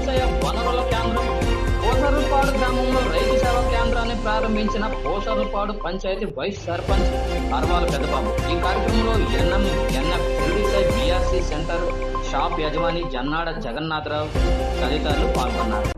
వ్యవసాయ వనరుల కేంద్రం. పోసరుపాడు గ్రామంలో రైతు సేవా కేంద్రాన్ని ప్రారంభించిన పోసరుపాడు పంచాయతీ వైస్ సర్పంచ్ అరవాల పెద్దబాబు. ఈ కార్యక్రమంలో NM NF UDISE BRC centre shop యజమాని జన్నాడ జగన్నాథరావు తదితరులు పాల్గొన్నారు.